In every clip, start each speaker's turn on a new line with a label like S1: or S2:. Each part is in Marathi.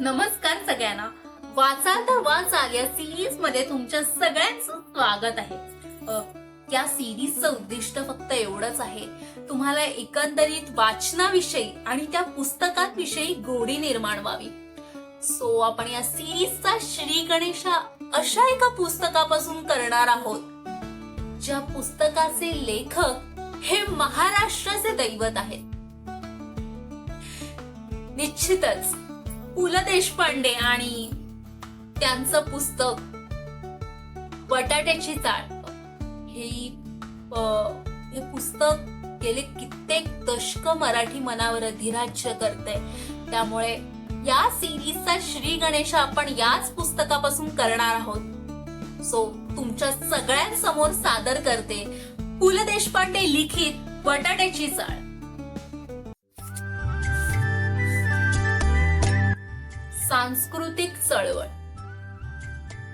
S1: नमस्कार सगळ्यांना. वाचा तर वाचा या सिरीजमध्ये तुमच्या सगळ्यांचं स्वागत आहे. त्या या सिरीजचं उद्दिष्ट फक्त एवढंच आहे. तुम्हाला एकंदरीत वाचनाविषयी आणि त्या पुस्तकांविषयी गोडी निर्माण व्हावी. सो आपण या सिरीजचा श्री गणेशा अशा एका पुस्तकापासून करणार आहोत ज्या पुस्तकाचे लेखक हे महाराष्ट्राचे दैवत आहेत. निश्चितच पु ल देशपांडे आणि त्यांचं पुस्तक बटाट्याची चाळ हे हे पुस्तक गेले कित्येक दशक मराठी मनावर अधिराज्य करते त्यामुळे या सिरीजचा श्री गणेश आपण याच पुस्तकापासून करणार आहोत. सो तुमच्या सगळ्यांसमोर सादर करते पु ल देशपांडे लिखित बटाट्याची चाळ सांस्कृतिक चळवळ.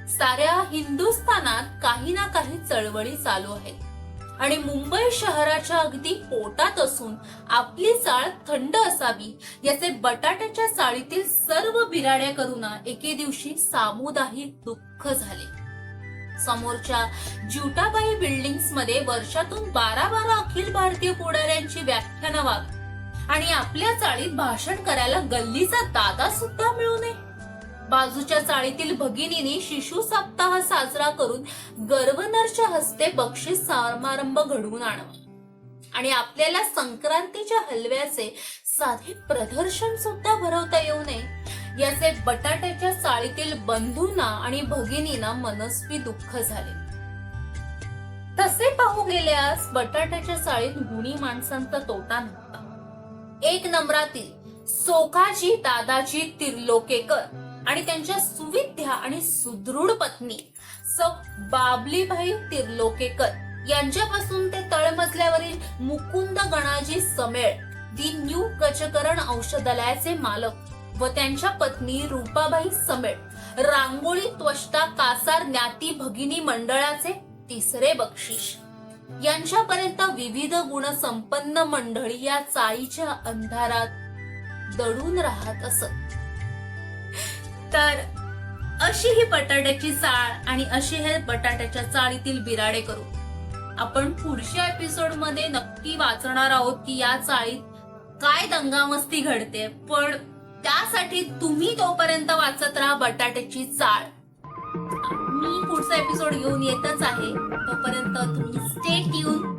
S1: साऱ्या हिंदुस्थानात काही ना काही चळवळी चालू आहेत. आणि मुंबई शहराच्या अगदी पोटात असून आपली चाळ थंड असावी याचे बटाट्याच्या चाळीतील सर्व बिराड्या करून एके दिवशी सामुदायिक दुःख झाले. समोरच्या ज्युटाबाई बिल्डिंग्समध्ये वर्षातून बारा बारा अखिल भारतीय पुढाऱ्यांची व्याख्यानं व्हावी आणि आपल्या चाळीत भाषण करायला गल्लीचा दादा सुद्धा मिळू नये. बाजूच्या चाळीतील भगिनीने शिशु सप्ताह साजरा करून गर्वनरच्या हस्ते बक्षीस समारंभ घडवून आणावा. आणि आपल्याला संक्रांतीच्या हलव्याचे साधे प्रदर्शन सुद्धा भरवता येऊ नये. याचे बटाट्याच्या चाळीतील बंधूंना आणि भगिनींना मनस्वी दुःख झाले. तसे पाहू गेल्यास बटाट्याच्या चाळीत गुणी माणसांचा तोटा नव्हता. एक नंबरातील सोखाजी दादाजी तिरलोकेकर आणि त्यांच्या सुविद्या आणि सुदृढ पत्नी सौ बाबलीबाई तिरलोकेकर यांच्यापासून ते तळमजल्यावरील मुकुंद गणाजी समेळ दी न्यू कचकरण औषधालयाचे मालक व त्यांच्या पत्नी रूपाबाई समेळ रांगोळी त्वष्टा कासार ज्ञाती भगिनी मंडळाचे तिसरे बक्षीस. यांच्यापर्यंत विविध गुण संपन्न मंडळी या चाळीच्या अंधारात दडून राहत असत. तर अशी ही बटाट्याची चाळ आणि अशी हे बटाट्याच्या चाळीतील बिराडे करू. आपण पुढच्या एपिसोडमध्ये नक्की वाचणार आहोत की या चाळीत काय दंगामस्ती घडते पण त्यासाठी तुम्ही तोपर्यंत वाचत राहा बटाट्याची चाळ पुढचा एपिसोड घेऊन येतच आहे. तोपर्यंत तुम्ही स्टे ट्यून